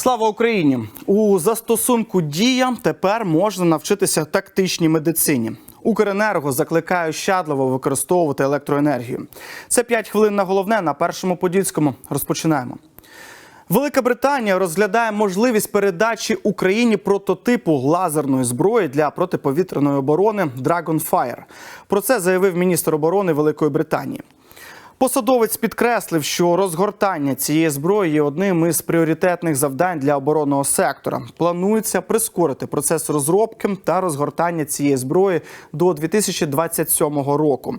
Слава Україні! У застосунку дія тепер можна навчитися тактичній медицині. Укренерго закликає щадливо використовувати електроенергію. Це 5 хвилин на головне на першому подільському. Розпочинаємо. Велика Британія розглядає можливість передачі Україні прототипу лазерної зброї для протиповітряної оборони Dragonfire. Про це заявив міністр оборони Великої Британії. Посадовець підкреслив, що розгортання цієї зброї є одним із пріоритетних завдань для оборонного сектора. Планується прискорити процес розробки та розгортання цієї зброї до 2027 року.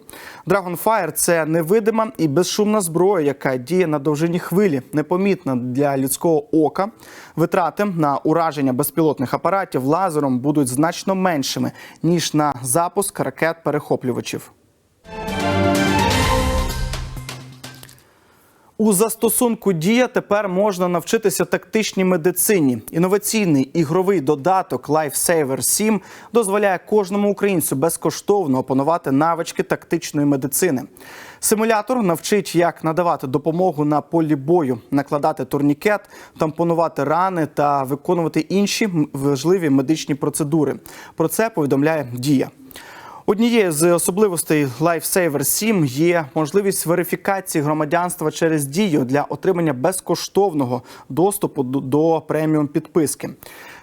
Dragonfire – це невидима і безшумна зброя, яка діє на довжині хвилі, непомітна для людського ока. Витрати на ураження безпілотних апаратів лазером будуть значно меншими ніж на запуск ракет-перехоплювачів. У застосунку Дія тепер можна навчитися тактичній медицині. Інноваційний ігровий додаток Lifesaver 7 дозволяє кожному українцю безкоштовно опанувати навички тактичної медицини. Симулятор навчить, як надавати допомогу на полі бою, накладати турнікет, тампонувати рани та виконувати інші важливі медичні процедури. Про це повідомляє Дія. Однією з особливостей Lifesaver 7 є можливість верифікації громадянства через дію для отримання безкоштовного доступу до- преміум підписки.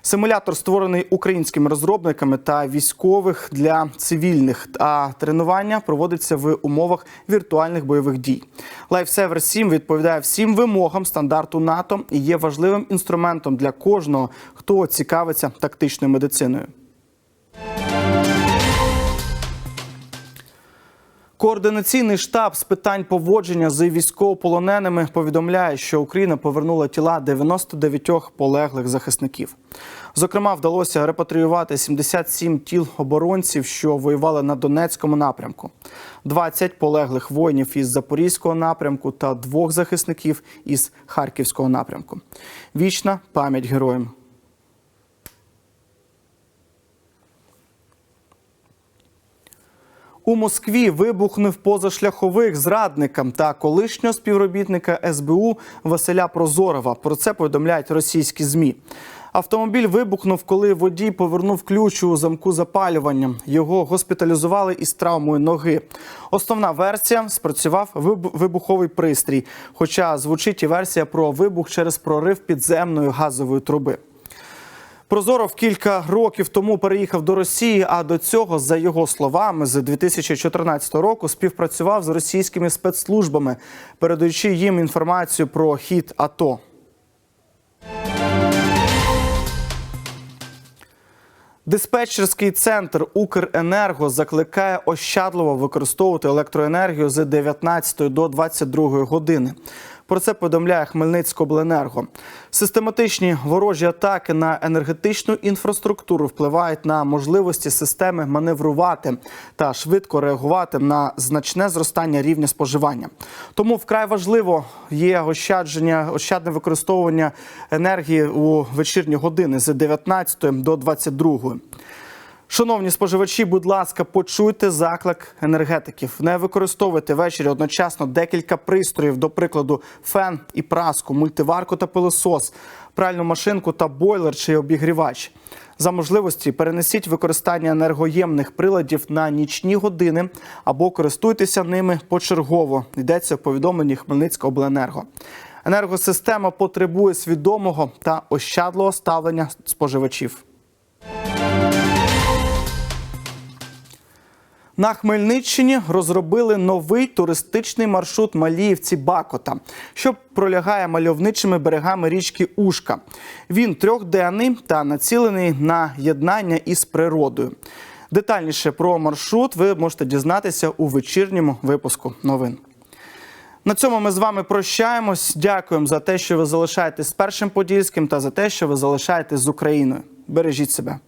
Симулятор створений українськими розробниками та військових для цивільних, а тренування проводиться в умовах віртуальних бойових дій. Lifesaver 7 відповідає всім вимогам стандарту НАТО і є важливим інструментом для кожного, хто цікавиться тактичною медициною. Координаційний штаб з питань поводження з військовополоненими повідомляє, що Україна повернула тіла 99 полеглих захисників. Зокрема, вдалося репатріювати 77 тіл оборонців, що воювали на Донецькому напрямку, 20 полеглих воїнів із Запорізького напрямку та двох захисників із Харківського напрямку. Вічна пам'ять героям. У Москві вибухнув позашляховик зрадникам та колишнього співробітника СБУ Василя Прозорова. Про це повідомляють російські змі. Автомобіль вибухнув, коли водій повернув ключ у замку запалювання. Його госпіталізували із травмою ноги. Основна версія спрацював вибуховий пристрій. Хоча звучить і версія про вибух через прорив підземної газової труби. Прозоров кілька років тому переїхав до Росії, а до цього, за його словами, з 2014 року співпрацював з російськими спецслужбами, передаючи їм інформацію про хід АТО. Диспетчерський центр Укренерго закликає ощадливо використовувати електроенергію з 19 до 22 години. Про це повідомляє Хмельницькобленерго. Систематичні ворожі атаки на енергетичну інфраструктуру впливають на можливості системи маневрувати та швидко реагувати на значне зростання рівня споживання. Тому вкрай важливо є ощадження, ощадне використовування енергії у вечірні години з 19 до 22. Шановні споживачі, будь ласка, почуйте заклик енергетиків. Не використовуйте ввечері одночасно декілька пристроїв, до прикладу, фен і праску, мультиварку та пилосос, пральну машинку та бойлер чи обігрівач. За можливості перенесіть використання енергоємних приладів на нічні години або користуйтеся ними почергово. Йдеться в повідомленні Хмельницького обленерго. Енергосистема потребує свідомого та ощадливого ставлення споживачів. На Хмельниччині розробили новий туристичний маршрут Маліївці Бакота, що пролягає мальовничими берегами річки Ушка. Він трьохденний та націлений на єднання із природою. Детальніше про маршрут ви можете дізнатися у вечірньому випуску новин. На цьому ми з вами прощаємось. Дякуємо за те, що ви залишаєтесь з першим подільським та за те, що ви залишаєтесь з Україною. Бережіть себе.